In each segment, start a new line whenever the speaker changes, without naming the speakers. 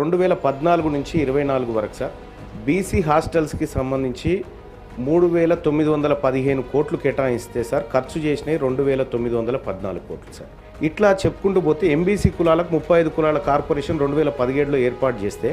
రెండు వేల పద్నాలుగు నుంచి ఇరవై నాలుగు వరకు సార్. బీసీ హాస్టల్స్కి సంబంధించి మూడు వేల తొమ్మిది వందల పదిహేను కోట్లు కేటాయిస్తే సార్ ఖర్చు చేసినవి రెండు వేల తొమ్మిది వందల పద్నాలుగు కోట్లు సార్. ఇట్లా చెప్పుకుంటూ పోతే ఎంబీసీ కులాలకు ముప్పై ఐదు కులాల కార్పొరేషన్ రెండు వేల పదిహేడులో ఏర్పాటు చేస్తే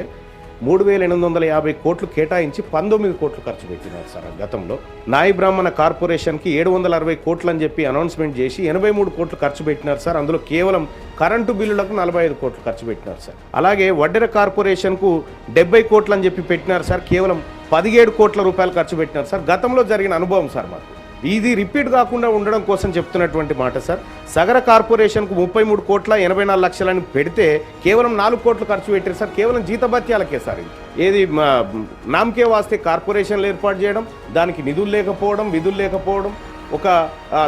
మూడు వేల ఎనిమిది వందల యాభై కోట్లు కేటాయించి పంతొమ్మిది కోట్లు ఖర్చు పెట్టినారు సార్ ఆ గతంలో. నాయి బ్రాహ్మణ కార్పొరేషన్కి ఏడు వందల అరవై కోట్లు అని చెప్పి అనౌన్స్మెంట్ చేసి ఎనభై మూడు కోట్లు ఖర్చు పెట్టినారు సార్. అందులో కేవలం కరెంటు బిల్లులకు నలభై ఐదు కోట్లు ఖర్చు పెట్టినారు సార్. అలాగే వడ్డెర కార్పొరేషన్కు డెబ్బై కోట్లు అని చెప్పి పెట్టినారు సార్. కేవలం పదిహేడు కోట్ల రూపాయలు ఖర్చు పెట్టినారు సార్. గతంలో జరిగిన అనుభవం సార్ మాకు. ఇది రిపీట్ కాకుండా ఉండడం కోసం చెప్తున్నటువంటి మాట సార్. సగర కార్పొరేషన్కు ముప్పై మూడు కోట్ల ఎనభై నాలుగు లక్షలని పెడితే కేవలం నాలుగు కోట్లు ఖర్చు పెట్టారు సార్. కేవలం జీతభత్యాలకే సార్ ఏది నామకే వాస్తే కార్పొరేషన్లు ఏర్పాటు చేయడం దానికి నిధులు లేకపోవడం విధులు లేకపోవడం ఒక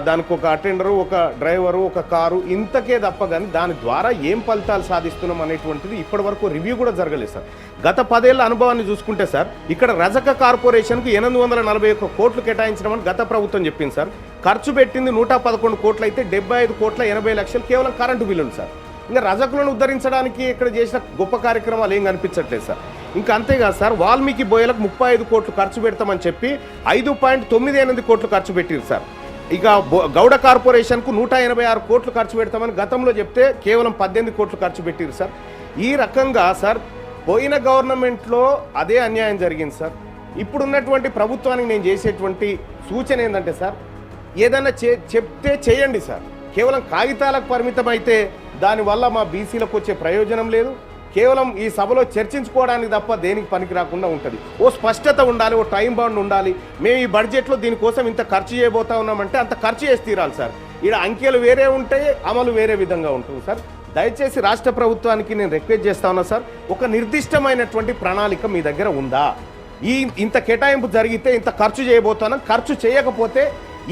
దానికి ఒక అటెండరు ఒక డ్రైవరు ఒక కారు ఇంతకే తప్ప కానీ దాని ద్వారా ఏం ఫలితాలు సాధిస్తున్నాం అనేటువంటిది ఇప్పటి వరకు రివ్యూ కూడా జరగలేదు సార్. గత పదేళ్ళ అనుభవాన్ని చూసుకుంటే సార్ ఇక్కడ రజక కార్పొరేషన్కు ఎనిమిది వందల నలభై ఒక్క కోట్లు కేటాయించడం అని గత ప్రభుత్వం చెప్పింది సార్. ఖర్చు పెట్టింది నూట పదకొండు కోట్లు అయితే డెబ్బై ఐదు కోట్ల ఎనభై లక్షలు కేవలం కరెంటు బిల్లులు సార్. ఇంకా రజకులను ఉద్ధరించడానికి ఇక్కడ చేసిన గొప్ప కార్యక్రమాలు ఏం కనిపించట్లేదు సార్. ఇంకా అంతేకాదు సార్ వాల్మీకి బోయలకు ముప్పై ఐదు కోట్లు ఖర్చు పెడతామని చెప్పి ఐదు పాయింట్ తొమ్మిది ఎనిమిది కోట్లు ఖర్చు పెట్టారు సార్. ఇక బో- గౌడ కార్పొరేషన్కు నూట ఎనభై ఆరు కోట్లు ఖర్చు పెడతామని గతంలో చెప్తే కేవలం పద్దెనిమిది కోట్లు ఖర్చు పెట్టారు సార్. ఈ రకంగా సార్ పోయిన గవర్నమెంట్లో అదే అన్యాయం జరిగింది సార్. ఇప్పుడున్నటువంటి ప్రభుత్వానికి నేను చేసేటువంటి సూచన ఏంటంటే సార్ ఏదైనా చే చెప్తే చేయండి సార్. కేవలం కాగితాలకు పరిమితం అయితే దానివల్ల మా బీసీలకు వచ్చే ప్రయోజనం లేదు కేవలం ఈ సభలో చర్చించుకోవడానికి తప్ప దేనికి పనికి రాకుండా ఉంటుంది. ఓ స్పష్టత ఉండాలి ఓ టైం బౌండ్ ఉండాలి. మేము ఈ బడ్జెట్లో దీనికోసం ఇంత ఖర్చు చేయబోతా ఉన్నామంటే అంత ఖర్చు చేసి తీరాలి సార్. ఇక్కడ అంకెలు వేరే ఉంటాయి అమలు వేరే విధంగా ఉంటుంది సార్. దయచేసి రాష్ట్ర ప్రభుత్వానికి నేను రిక్వెస్ట్ చేస్తా ఉన్నా సార్ ఒక నిర్దిష్టమైనటువంటి ప్రణాళిక మీ దగ్గర ఉందా? ఈ ఇంత కేటాయింపు జరిగితే ఇంత ఖర్చు చేయబోతున్నాం ఖర్చు చేయకపోతే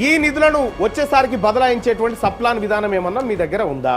ఈ నిధులను వచ్చేసారికి బదలాయించేటువంటి సప్లాన్ విధానం ఏమన్నా మీ దగ్గర ఉందా?